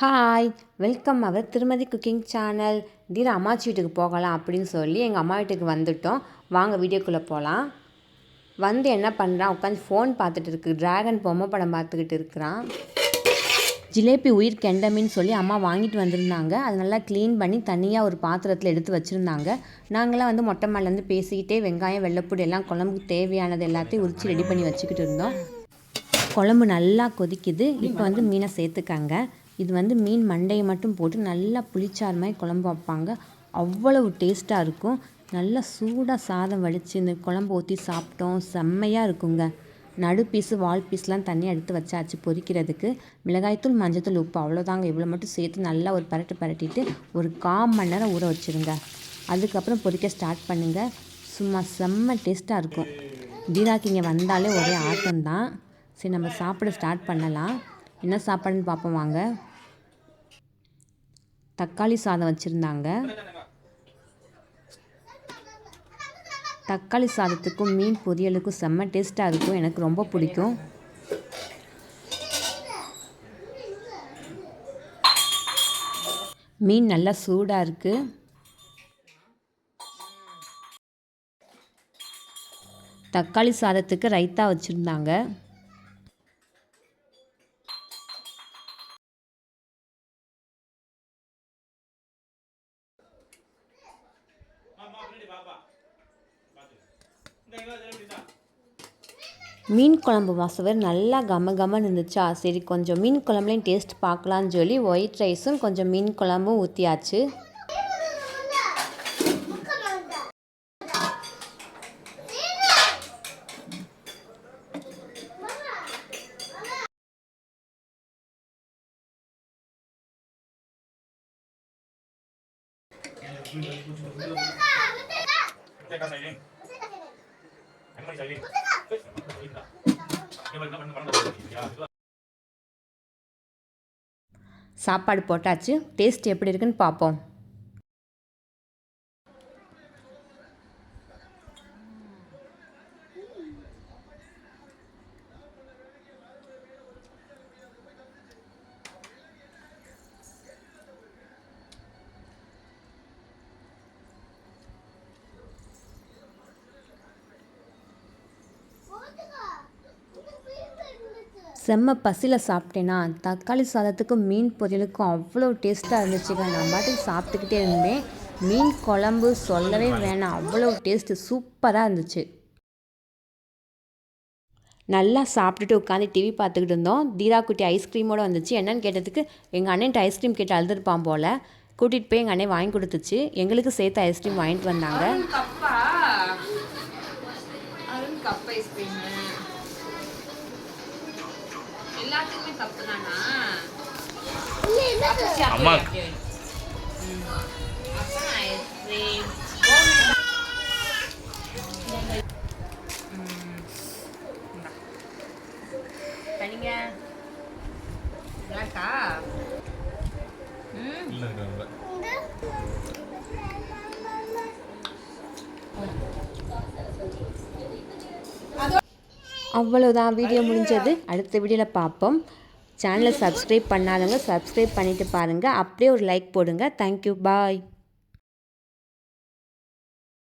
Hi welcome அவர் திருமதி cooking channel திடீர் அம்மாச்சி வீட்டுக்கு போகலாம் அப்படின்னு சொல்லி எங்கள் அம்மா வீட்டுக்கு வந்துட்டோம். வாங்க வீடியோக்குள்ளே போகலாம் வந்து என்ன பண்ணுறான் உட்காந்து ஃபோன் பார்த்துட்டு இருக்கு. ட்ராகன் பொம்மை படம் பார்த்துக்கிட்டு இருக்கிறான். ஜிலேபி உயிர் கெண்டமின்னு சொல்லி அம்மா வாங்கிட்டு வந்திருந்தாங்க. அது நல்லா க்ளீன் பண்ணி தனியாக ஒரு பாத்திரத்தில் எடுத்து வச்சுருந்தாங்க. நாங்களாம் வந்து மொட்டை மாலேருந்து பேசிக்கிட்டே வெங்காயம் வெள்ளைப்பூடி எல்லாம் குழம்புக்கு தேவையானது எல்லாத்தையும் உரித்து ரெடி பண்ணி வச்சுக்கிட்டு இருந்தோம். குழம்பு நல்லா கொதிக்குது. இப்போ வந்து மீனை சேர்த்துக்காங்க. இது வந்து மீன் மண்டையை மட்டும் போட்டு நல்லா புளிச்சாறு மாதிரி குழம்பு வைப்பாங்க. அவ்வளவு டேஸ்ட்டாக இருக்கும். நல்லா சூடாக சாதம் வடித்து இந்த குழம்பு ஊற்றி சாப்பிட்டோம். செம்மையாக இருக்குங்க. நடு பீஸு வால் பீஸ்லாம் தண்ணி எடுத்து வச்சாச்சு பொரிக்கிறதுக்கு. மிளகாய்த்தூள் மஞ்சத்தூள் உப்பு அவ்வளோதாங்க இவ்வளோ மட்டும் சேர்த்து நல்லா ஒரு பரட்டு பரட்டிட்டு ஒரு கால் மணி நேரம் ஊற வச்சுருங்க. அதுக்கப்புறம் பொரிக்க ஸ்டார்ட் பண்ணுங்கள் சும்மா செம்ம டேஸ்ட்டாக இருக்கும். தீராக்கு இங்கே வந்தாலே ஒரே ஆட்டம் தான் சரி நம்ம சாப்பிட ஸ்டார்ட் பண்ணலாம். என்ன சாப்பாடுன்னு பார்ப்போம் வாங்க. தக்காளி சாதம் வச்சுருந்தாங்க. தக்காளி சாதத்துக்கும் மீன் பொரியலுக்கும் செம்ம டேஸ்ட்டாக இருக்கும். எனக்கு ரொம்ப பிடிக்கும். மீன் நல்லா சூடாக இருக்குது தக்காளி சாதத்துக்கு ரைத்தா வச்சுருந்தாங்க. மீன் குழம்பு வாசவர் நல்லா கம கமன் இருந்துச்சா? சரி கொஞ்சம் மீன் குழம்புலையும் டேஸ்ட் பார்க்கலான்னு சொல்லி ஒயிட் ரைஸும் கொஞ்சம் மீன் குழம்பும் ஊற்றியாச்சு சாப்பாடு போட்டாச்சு. டேஸ்ட் எப்படி இருக்குன்னு பார்ப்போம். செம்ம பசியில் சாப்பிட்டேன்னா தக்காளி சாதத்துக்கும் மீன் பொரியலுக்கும் அவ்வளோ டேஸ்ட்டாக இருந்துச்சுங்க நான் பாட்டுக்கு சாப்பிட்டுக்கிட்டே இருந்தேன். மீன் குழம்பு சொல்லவே வேணாம். அவ்வளோ டேஸ்ட்டு சூப்பராக இருந்துச்சு. நல்லா சாப்பிட்டுட்டு உட்காந்து டிவி பார்த்துக்கிட்டு இருந்தோம். தீரா குட்டி ஐஸ்கிரீமோடு வந்துச்சு. என்னன்னு கேட்டதுக்கு எங்கள் அண்ணன்ட்டு ஐஸ்கிரீம் கேட்டு அழுதுருப்பான் போல். கூட்டிகிட்டு போய் எங்கள் அண்ணன் வாங்கி கொடுத்துச்சு. எங்களுக்கு சேர்த்து ஐஸ்கிரீம் வாங்கிட்டு வந்தாங்க. எல்லாத்துக்குமே தப்பு தானா அம்மா. சரிங்க நல்லாக்கா ம். இல்லை அவ்வளோதான் வீடியோ முடிஞ்சது. அடுத்த வீடியோவில் பார்ப்போம். சேனலை சப்ஸ்கிரைப் பண்ணாதவங்க சப்ஸ்கிரைப் பண்ணிவிட்டு பாருங்கள் அப்படியே ஒரு லைக் போடுங்க. Thank you bye